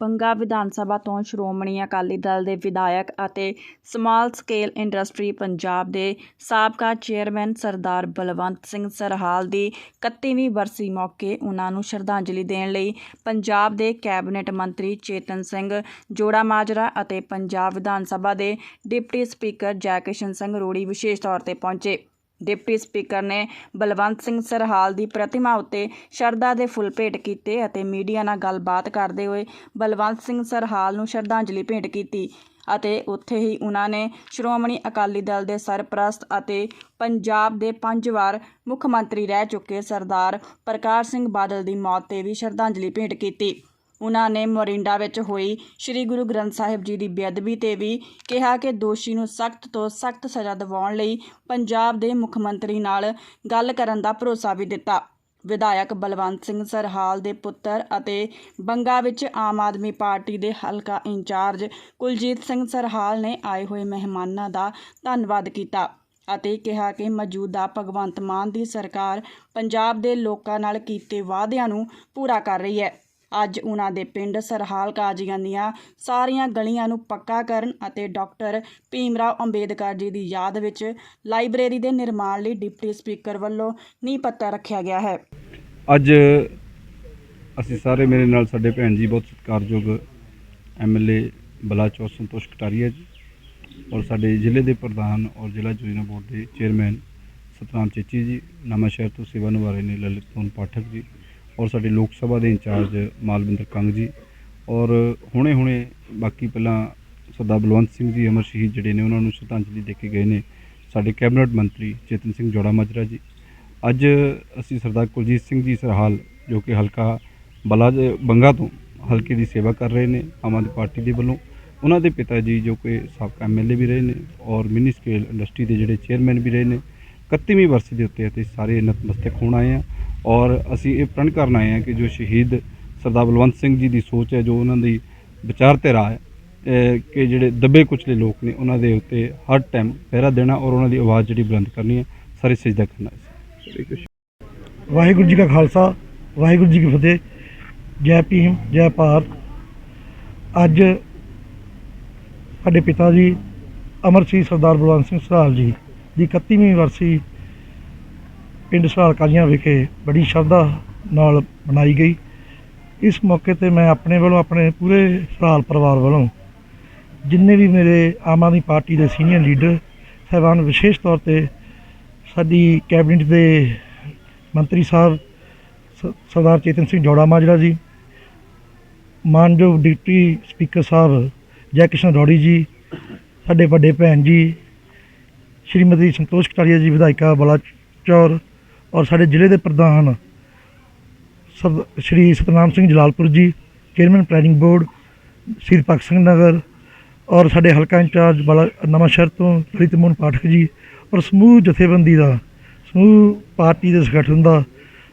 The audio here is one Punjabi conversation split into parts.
ਬੰਗਾ ਵਿਧਾਨ ਸਭਾ ਤੋਂ ਸ਼੍ਰੋਮਣੀ ਅਕਾਲੀ ਦਲ ਦੇ ਵਿਧਾਇਕ ਅਤੇ ਸਮਾਲ ਸਕੇਲ ਇੰਡਸਟਰੀ ਪੰਜਾਬ ਦੇ ਸਾਬਕਾ ਚੇਅਰਮੈਨ ਸਰਦਾਰ ਬਲਵੰਤ ਸਿੰਘ ਸਰਹਾਲ ਦੀ 31ਵੀਂ ਬਰਸੀ ਮੌਕੇ ਉਹਨਾਂ ਨੂੰ ਸ਼ਰਧਾਂਜਲੀ ਦੇਣ ਲਈ ਪੰਜਾਬ ਦੇ ਕੈਬਨਿਟ ਮੰਤਰੀ ਚੇਤਨ ਸਿੰਘ ਜੋੜਾ ਮਾਜਰਾ ਅਤੇ ਪੰਜਾਬ ਵਿਧਾਨ ਸਭਾ ਦੇ ਡਿਪਟੀ ਸਪੀਕਰ ਜੈਕਿਸ਼ਨ ਸਿੰਘ ਰੋੜੀ ਵਿਸ਼ੇਸ਼ ਤੌਰ ਤੇ ਪਹੁੰਚੇ। ਡਿਪਟੀ ਸਪੀਕਰ ਨੇ ਬਲਵੰਤ ਸਿੰਘ ਸਰਹਾਲ ਦੀ ਪ੍ਰਤਿਮਾ ਉੱਤੇ ਸ਼ਰਧਾ ਦੇ ਫੁੱਲ ਭੇਟ ਕੀਤੇ ਅਤੇ ਮੀਡੀਆ ਨਾਲ ਗੱਲਬਾਤ ਕਰਦੇ ਹੋਏ ਬਲਵੰਤ ਸਿੰਘ ਸਰਹਾਲ ਨੂੰ ਸ਼ਰਧਾਂਜਲੀ ਭੇਟ ਕੀਤੀ ਅਤੇ ਉੱਥੇ ਹੀ ਉਹਨਾਂ ਨੇ ਸ਼੍ਰੋਮਣੀ ਅਕਾਲੀ ਦਲ ਦੇ ਸਰਪ੍ਰਸਤ ਅਤੇ ਪੰਜਾਬ ਦੇ ਪੰਜ ਵਾਰ ਮੁੱਖ ਮੰਤਰੀ ਰਹਿ ਚੁੱਕੇ ਸਰਦਾਰ ਪ੍ਰਕਾਸ਼ ਸਿੰਘ ਬਾਦਲ ਦੀ ਮੌਤ ਤੇ ਵੀ ਸ਼ਰਧਾਂਜਲੀ ਭੇਟ ਕੀਤੀ। ਉਹਨਾਂ ਨੇ ਮੋਰਿੰਡਾ ਵਿੱਚ ਹੋਈ ਸ੍ਰੀ ਗੁਰੂ ਗ੍ਰੰਥ ਸਾਹਿਬ ਜੀ ਦੀ ਬੇਅਦਬੀ ਤੇ ਵੀ ਕਿਹਾ ਕਿ ਦੋਸ਼ੀ ਨੂੰ ਸਖਤ ਤੋਂ ਸਖਤ ਸਜ਼ਾ ਦਿਵਾਉਣ ਲਈ ਪੰਜਾਬ ਦੇ ਮੁੱਖ ਮੰਤਰੀ ਨਾਲ ਗੱਲ ਕਰਨ ਦਾ ਭਰੋਸਾ ਵੀ ਦਿੱਤਾ। ਵਿਧਾਇਕ ਬਲਵੰਤ ਸਿੰਘ ਸਰਹਾਲ ਦੇ ਪੁੱਤਰ ਅਤੇ ਬੰਗਾ ਵਿੱਚ ਆਮ ਆਦਮੀ ਪਾਰਟੀ ਦੇ ਹਲਕਾ ਇੰਚਾਰਜ ਕੁਲਜੀਤ ਸਿੰਘ ਸਰਹਾਲ ਨੇ ਆਏ ਹੋਏ ਮਹਿਮਾਨਾਂ ਦਾ ਧੰਨਵਾਦ ਕੀਤਾ ਅਤੇ ਕਿਹਾ ਕਿ ਮੌਜੂਦਾ ਭਗਵੰਤ ਮਾਨ ਦੀ ਸਰਕਾਰ ਪੰਜਾਬ ਦੇ ਲੋਕਾਂ ਨਾਲ ਕੀਤੇ ਵਾਅਦਿਆਂ ਨੂੰ ਪੂਰਾ ਕਰ ਰਹੀ ਹੈ। ਅੱਜ ਉਹਨਾਂ ਦੇ ਪਿੰਡ ਸਰਹਾਲ ਕਾਜੀਆਂ ਦੀਆਂ ਸਾਰੀਆਂ ਗਲੀਆਂ ਨੂੰ ਪੱਕਾ ਕਰਨ ਅਤੇ ਡਾਕਟਰ ਭੀਮਰਾਓ ਅੰਬੇਦਕਰ ਜੀ ਦੀ ਯਾਦ ਵਿੱਚ ਲਾਇਬ੍ਰੇਰੀ ਦੇ ਨਿਰਮਾਣ ਲਈ ਡਿਪਟੀ ਸਪੀਕਰ ਵੱਲੋਂ ਨੀਂਹ ਪੱਥਰ ਰੱਖਿਆ ਗਿਆ ਹੈ। ਅੱਜ ਅਸੀਂ ਸਾਰੇ ਮੇਰੇ ਨਾਲ ਸਾਡੇ ਭੈਣ ਜੀ ਬਹੁਤ ਸਤਿਕਾਰਯੋਗ ਐਮਐਲਏ ਬਲਾਚੌਰ ਸੰਤੋਸ਼ ਕਟਾਰੀਆ ਜੀ ਔਰ ਸਾਡੇ ਜ਼ਿਲ੍ਹੇ ਦੇ ਪ੍ਰਧਾਨ ਔਰ ਜ਼ਿਲ੍ਹਾ ਯੋਜਨਾ ਬੋਰਡ ਦੇ ਚੇਅਰਮੈਨ ਸਤਨਾਮ ਚੇਚੀ ਜੀ ਨਵਾਂ ਸ਼ਹਿਰ ਤੋਂ ਸੇਵਾ ਨਿਭਾ ਰਹੇ ਨੇ ਲਲਿਤ ਮੋਹਨ ਪਾਠਕ ਜੀ ਔਰ ਸਾਡੇ ਲੋਕ ਸਭਾ ਦੇ ਇੰਚਾਰਜ ਮਾਲਵਿੰਦਰ ਕੰਗ ਜੀ ਔਰ ਹੁਣੇ ਹੁਣੇ ਬਾਕੀ ਪਹਿਲਾਂ ਸਰਦਾਰ ਬਲਵੰਤ ਸਿੰਘ ਜੀ ਅਮਰ ਸ਼ਹੀਦ ਜਿਹੜੇ ਨੇ ਉਹਨਾਂ ਨੂੰ ਸ਼ਰਧਾਂਜਲੀ ਦੇ ਕੇ ਗਏ ਨੇ ਸਾਡੇ ਕੈਬਨਿਟ ਮੰਤਰੀ ਚੇਤਨ ਸਿੰਘ ਜੋੜਾ ਮਾਜਰਾ ਜੀ। ਅੱਜ ਅਸੀਂ ਸਰਦਾਰ ਕੁਲਜੀਤ ਸਿੰਘ ਜੀ ਸਰਹਾਲ ਜੋ ਕਿ ਹਲਕਾ ਬਲਾਜ ਬੰਗਾ ਤੋਂ ਹਲਕੇ ਦੀ ਸੇਵਾ ਕਰ ਰਹੇ ਨੇ ਆਮ ਆਦਮੀ ਪਾਰਟੀ ਦੇ ਵੱਲੋਂ। ਉਹਨਾਂ ਦੇ ਪਿਤਾ ਜੀ ਜੋ ਕਿ ਸਾਬਕਾ ਐਮਐਲਏ ਵੀ ਰਹੇ ਨੇ ਔਰ ਮਿਨੀ ਸਕੇਲ ਇੰਡਸਟਰੀ ਦੇ ਜਿਹੜੇ ਚੇਅਰਮੈਨ ਵੀ ਰਹੇ ਨੇ। 31ਵੀਂ ਵਰਸ ਦੇ ਉੱਤੇ ਅਸੀਂ ਸਾਰੇ ਨਤਮਸਤਕ ਹੋਣ ਆਏ ਆ ਔਰ ਅਸੀਂ ਇਹ ਪ੍ਰਣ ਕਰਨ ਆਏ ਹਾਂ ਕਿ ਜੋ ਸ਼ਹੀਦ ਸਰਦਾਰ ਬਲਵੰਤ ਸਿੰਘ ਜੀ ਦੀ ਸੋਚ ਹੈ, ਜੋ ਉਹਨਾਂ ਦੀ ਵਿਚਾਰਧਾਰਾ ਹੈ ਕਿ ਜਿਹੜੇ ਦੱਬੇ ਕੁਚਲੇ ਲੋਕ ਨੇ, ਉਹਨਾਂ ਦੇ ਉੱਤੇ ਹਰ ਟਾਈਮ ਪਹਿਰਾ ਦੇਣਾ ਔਰ ਉਹਨਾਂ ਦੀ ਆਵਾਜ਼ ਜਿਹੜੀ ਬੁਲੰਦ ਕਰਨੀ ਹੈ, ਸਾਰੇ ਸਜਦਾ ਕਰਨਾ ਹੈ। ਵਾਹਿਗੁਰੂ ਜੀ ਕਾ ਖਾਲਸਾ, ਵਾਹਿਗੁਰੂ ਜੀ ਕੀ ਫਤਿਹ। ਜੈ ਭੀਮ, ਜੈ ਭਾਰਤ। ਅੱਜ ਸਾਡੇ ਪਿਤਾ ਜੀ ਅਮਰ ਸਿੰਘ ਸਰਦਾਰ ਬਲਵੰਤ ਸਿੰਘ ਸਰਾਲ ਜੀ ਦੀ 31ਵੀਂ ਵਰਸੀ ਪਿੰਡ ਸਰਾਲ ਕਾਲੀਆਂ ਵਿਖੇ ਬੜੀ ਸ਼ਰਧਾ ਨਾਲ ਮਨਾਈ ਗਈ। ਇਸ ਮੌਕੇ ਤੇ ਮੈਂ ਆਪਣੇ ਵੱਲੋਂ ਆਪਣੇ ਪੂਰੇ ਸਰਾਲ ਪਰਿਵਾਰ ਵੱਲੋਂ ਜਿੰਨੇ ਵੀ ਮੇਰੇ ਆਮ ਆਦਮੀ ਪਾਰਟੀ ਦੇ ਸੀਨੀਅਰ ਲੀਡਰ, ਸਾਹਿਬਾਨ ਵਿਸ਼ੇਸ਼ ਤੌਰ ਤੇ ਸਾਡੀ ਕੈਬਨਿਟ ਦੇ ਮੰਤਰੀ ਸਾਹਿਬ ਸਰਦਾਰ ਚੇਤਨ ਸਿੰਘ ਜੋੜਾ ਮਾਜਰਾ ਜੀ, ਮਾਨਯੋਗ ਡਿਪਟੀ ਸਪੀਕਰ ਸਾਹਿਬ ਜੈ ਕਿਸ਼ਨ ਰੋੜੀ ਜੀ, ਸਾਡੇ ਵੱਡੇ ਭੈਣ ਜੀ, ਸ਼੍ਰੀਮਤੀ ਸੰਤੋਸ਼ ਕਟਾਰੀਆ ਜੀ, ਵਿਧਾਇਕਾ ਬਲਾਚੌਰ ਔਰ ਸਾਡੇ ਜ਼ਿਲ੍ਹੇ ਦੇ ਪ੍ਰਧਾਨ sir Shri Satnam Singh Jalalpur ji, chairman planning board ਸ਼ਹੀਦ ਭਗਤ ਸਿੰਘ ਨਗਰ ਔਰ ਸਾਡੇ ਹਲਕਾ ਇੰਚਾਰਜ ਬਲਾ ਨਵਾਂ ਸ਼ਹਿਰ ਤੋਂ ਲਲਿਤ ਮੋਹਨ ਪਾਠਕ ਜੀ ਔਰ ਸਮੂਹ ਜਥੇਬੰਦੀ ਦਾ, ਸਮੂਹ ਪਾਰਟੀ ਦੇ ਸੰਗਠਨ ਦਾ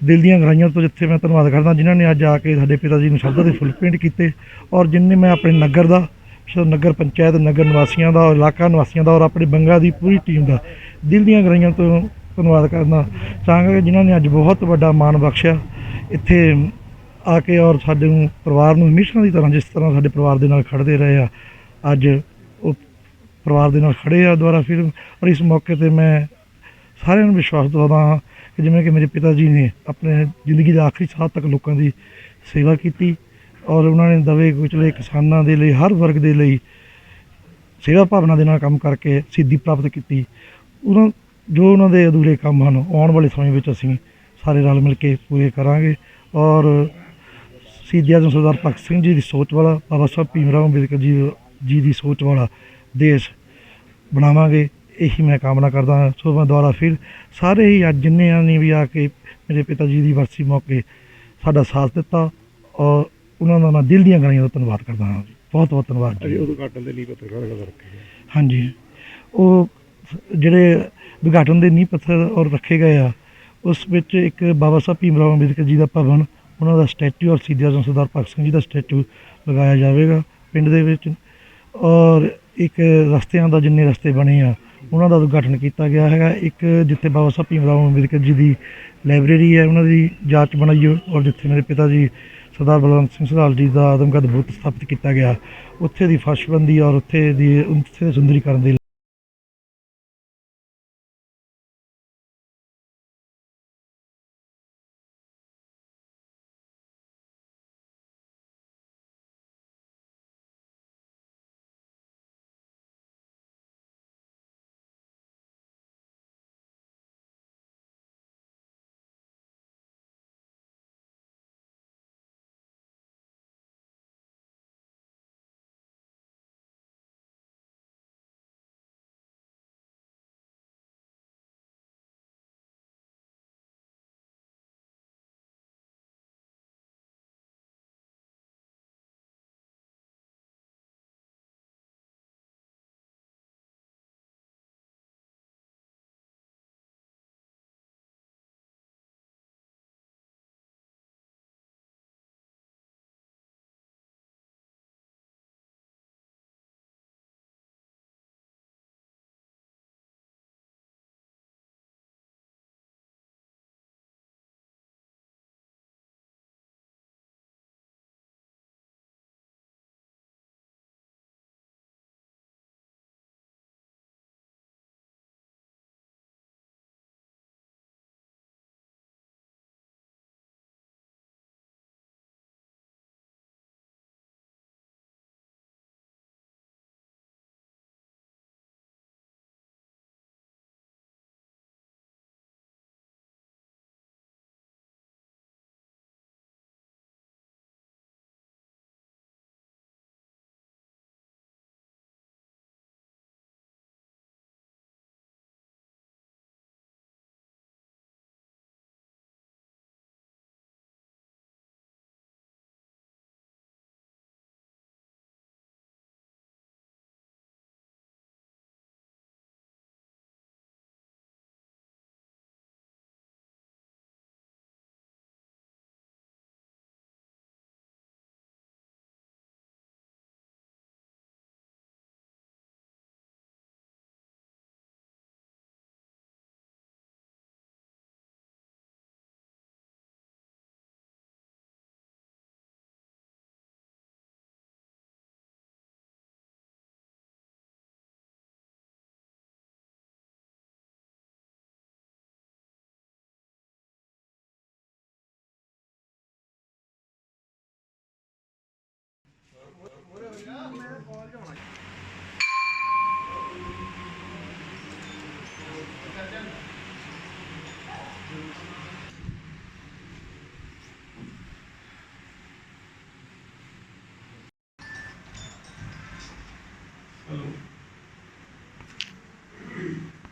ਦਿਲ ਦੀਆਂ ਗਹਿਰਾਈਆਂ ਤੋਂ ਜਿੱਥੇ ਮੈਂ ਧੰਨਵਾਦ ਕਰਦਾ, ਜਿਨ੍ਹਾਂ ਨੇ ਅੱਜ ਆ ਕੇ ਸਾਡੇ ਪਿਤਾ ਜੀ ਨੂੰ ਸ਼ਰਧਾ ਦੇ ਫੁੱਲ ਪੇਂਟ ਕੀਤੇ ਔਰ ਜਿਨਨੇ ਮੈਂ ਆਪਣੇ ਨਗਰ ਦਾ ਨਗਰ ਪੰਚਾਇਤ, ਨਗਰ ਨਿਵਾਸੀਆਂ ਦਾ ਔਰ ਇਲਾਕਾ ਨਿਵਾਸੀਆਂ ਦਾ ਔਰ ਆਪਣੇ ਬੰਗਾ ਦੀ ਪੂਰੀ ਟੀਮ ਦਾ ਦਿਲ ਦੀਆਂ ਗਹਿਰਾਈਆਂ ਤੋਂ ਧੰਨਵਾਦ ਕਰਨਾ ਚਾਹਾਂਗਾ ਕਿ ਜਿਨ੍ਹਾਂ ਨੇ ਅੱਜ ਬਹੁਤ ਵੱਡਾ ਮਾਣ ਬਖਸ਼ਿਆ। ਇੱਥੇ ਆ ਕੇ ਔਰ ਸਾਡੇ ਨੂੰ ਪਰਿਵਾਰ ਨੂੰ ਹਮੇਸ਼ਾ ਦੀ ਤਰ੍ਹਾਂ ਜਿਸ ਤਰ੍ਹਾਂ ਸਾਡੇ ਪਰਿਵਾਰ ਦੇ ਨਾਲ ਖੜਦੇ ਰਹੇ ਆ, ਅੱਜ ਉਹ ਪਰਿਵਾਰ ਦੇ ਨਾਲ ਖੜੇ ਆ ਦੁਆਰਾ ਫਿਰ ਔਰ ਇਸ ਮੌਕੇ ਤੇ ਮੈਂ ਸਾਰਿਆਂ ਨੂੰ ਵਿਸ਼ਵਾਸ ਦਿਵਾਉਂਦਾ ਹਾਂ ਕਿ ਜਿਵੇਂ ਕਿ ਮੇਰੇ ਪਿਤਾ ਜੀ ਨੇ ਆਪਣੇ ਜ਼ਿੰਦਗੀ ਦੇ ਆਖਰੀ ਸਾਹ ਤੱਕ ਲੋਕਾਂ ਦੀ ਸੇਵਾ ਕੀਤੀ ਔਰ ਉਹਨਾਂ ਨੇ ਦਵੇ ਕੁਚਲੇ ਕਿਸਾਨਾਂ ਦੇ ਲਈ, ਹਰ ਵਰਗ ਦੇ ਲਈ ਸੇਵਾ ਭਾਵਨਾ ਦੇ ਨਾਲ ਕੰਮ ਕਰਕੇ ਸਿੱਧੀ ਪ੍ਰਾਪਤ ਕੀਤੀ। ਉਹਨਾਂ ਜੋ ਉਹਨਾਂ ਦੇ ਅਧੂਰੇ ਕੰਮ ਹਨ ਆਉਣ ਵਾਲੇ ਸਮੇਂ ਵਿੱਚ ਅਸੀਂ ਸਾਰੇ ਰਲ ਮਿਲ ਕੇ ਪੂਰੇ ਕਰਾਂਗੇ। ਔਰ ਸ਼ਹੀਦ ਆਜ਼ਮ ਸਰਦਾਰ ਭਗਤ ਸਿੰਘ ਜੀ ਦੀ ਸੋਚ ਵਾਲਾ ਬਾਬਾ ਸਾਹਿਬ ਭੀਮ ਰਾਓ ਅੰਬੇਦਕਰ ਜੀ ਜੀ ਦੀ ਸੋਚ ਵਾਲਾ ਦੇਸ਼ ਬਣਾਵਾਂਗੇ ਇਹੀ ਮੈਂ ਕਾਮਨਾ ਕਰਦਾ ਹਾਂ। ਸੋ ਮੈਂ ਦੁਆਰਾ ਫਿਰ ਸਾਰੇ ਹੀ ਅੱਜ ਜਿੰਨੇ ਨੇ ਵੀ ਆ ਕੇ ਮੇਰੇ ਪਿਤਾ ਜੀ ਦੀ ਵਰਸੀ ਮੌਕੇ ਸਾਡਾ ਸਾਥ ਦਿੱਤਾ ਔਰ ਉਹਨਾਂ ਦਾ ਮੈਂ ਦਿਲ ਦੀਆਂ ਗਾਣੀਆਂ ਦਾ ਧੰਨਵਾਦ ਕਰਦਾ ਹਾਂ ਬਹੁਤ ਬਹੁਤ ਧੰਨਵਾਦ ਜੀ। ਉਦਘਾਟਨ ਦੇ ਲਈ ਪੱਤਰਕਾਰ ਗੱਲ ਰੱਖੇ ਹਾਂਜੀ। ਉਹ ਜਿਹੜੇ ਉਦਘਾਟਨ ਦੇ ਨੀਂਹ ਪੱਥਰ ਔਰ ਰੱਖੇ ਗਏ ਆ। ਉਸ ਵਿੱਚ ਇੱਕ ਬਾਬਾ ਸਾਹਿਬ ਭੀਮ ਰਾਓ ਅੰਬੇਦਕਰ ਜੀ ਦਾ ਭਵਨ, ਉਹਨਾਂ ਦਾ ਸਟੈਚੂ ਔਰ ਸ਼ਹੀਦ ਆਜ਼ਮ ਸਰਦਾਰ ਭਗਤ ਸਿੰਘ ਜੀ ਦਾ ਸਟੈਚੂ ਲਗਾਇਆ ਜਾਵੇਗਾ ਪਿੰਡ ਦੇ ਵਿੱਚ। ਔਰ ਇੱਕ ਰਸਤਿਆਂ ਦਾ ਜਿੰਨੇ ਰਸਤੇ ਬਣੇ ਆ, ਉਹਨਾਂ ਦਾ ਉਦਘਾਟਨ ਕੀਤਾ ਗਿਆ ਹੈਗਾ। ਇੱਕ ਜਿੱਥੇ ਬਾਬਾ ਸਾਹਿਬ ਭੀਮ ਰਾਓ ਅੰਬੇਦਕਰ ਜੀ ਦੀ ਲਾਇਬ੍ਰੇਰੀ ਹੈ, ਉਹਨਾਂ ਦੀ ਜਾਂਚ ਬਣਾਈ ਔਰ ਜਿੱਥੇ ਮੇਰੇ ਪਿਤਾ ਜੀ ਸਰਦਾਰ ਬਲਵੰਤ ਸਿੰਘ ਸਰਾਲ ਜੀ ਦਾ ਆਦਮਕਦ ਬੁੱਤ ਸਥਾਪਿਤ ਕੀਤਾ ਗਿਆ। ਉੱਥੇ ਦੀ ਫਰਸ਼ਬੰਦੀ ਔਰ ਉੱਥੇ ਦੀ, ਉੱਥੇ ਸੁੰਦਰੀਕਰਨ ਦੇ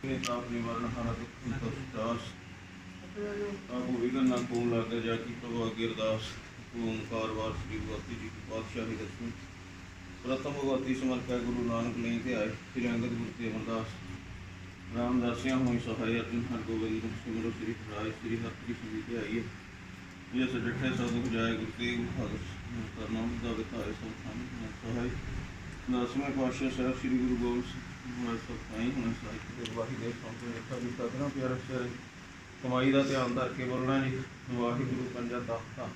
ਤਾਪ ਨਿਵਾਰਨ ਹਾਰਾ ਦੁਖ ਸੰਤੋਸ਼ ਆਪ ਵਿਗਨ ਨਾ ਕੋਲ ਲਾਗੇ ਜਾ ਕੀ ਪ੍ਰਭੂ ਅਗੇ ਅਰਦਾਸ ਓੰਕਾਰ ਵਾਰ ਸ੍ਰੀ ਭਗਵਤੀ ਜੀ ਕੀ ਪਾਤਸ਼ਾਹੀ ਦਸਵੀਂ। ਪ੍ਰਥਮ ਭਗਵਤੀ ਸਮਰਪਿਆ ਗੁਰੂ ਨਾਨਕ ਲਈ ਤੇ ਆਏ ਸ੍ਰੀ ਅੰਗਦ ਗੁਰੂ ਤੇ ਅਮਰਦਾਸ। ਰਾਮਦਾਸੀਆਂ ਹੋਈ ਸਹਾਇ ਅਰਜਨ ਹਰ ਗੋਬਿੰਦ ਸਿਮਰੋ ਸ੍ਰੀ ਰਾਏ ਸ੍ਰੀ ਹਰਿ ਜੀ ਤੇ ਆਈਏ। ਇਹ ਸਜਠੇ ਸਦੁਖ ਜਾਏ ਗੁਰੂ ਤੇਗ ਬਹਾਦਰ ਕਰਨਾਮ ਦਾ ਵਿਖਾਏ ਸਭ ਖਾਨੀ ਸਹਾਇ ਦਸਵੇਂ ਪਾਤਸ਼ਾਹ ਸਾਹਿਬ ਸ੍ਰੀ ਗੁਰੂ ਗੋਬਿੰਦ ਸਿੰਘ ਮਹਾਰਾਜ ਸਭ ਸਾਈਂ ਕਮਾਈ ਦਾ ਧਿਆਨ ਧਰ ਕੇ ਬੋਲਣਾ ਜੀ ਵਾਹਿਗੁਰੂ ਪੰਜਾ ਤਖਤਾ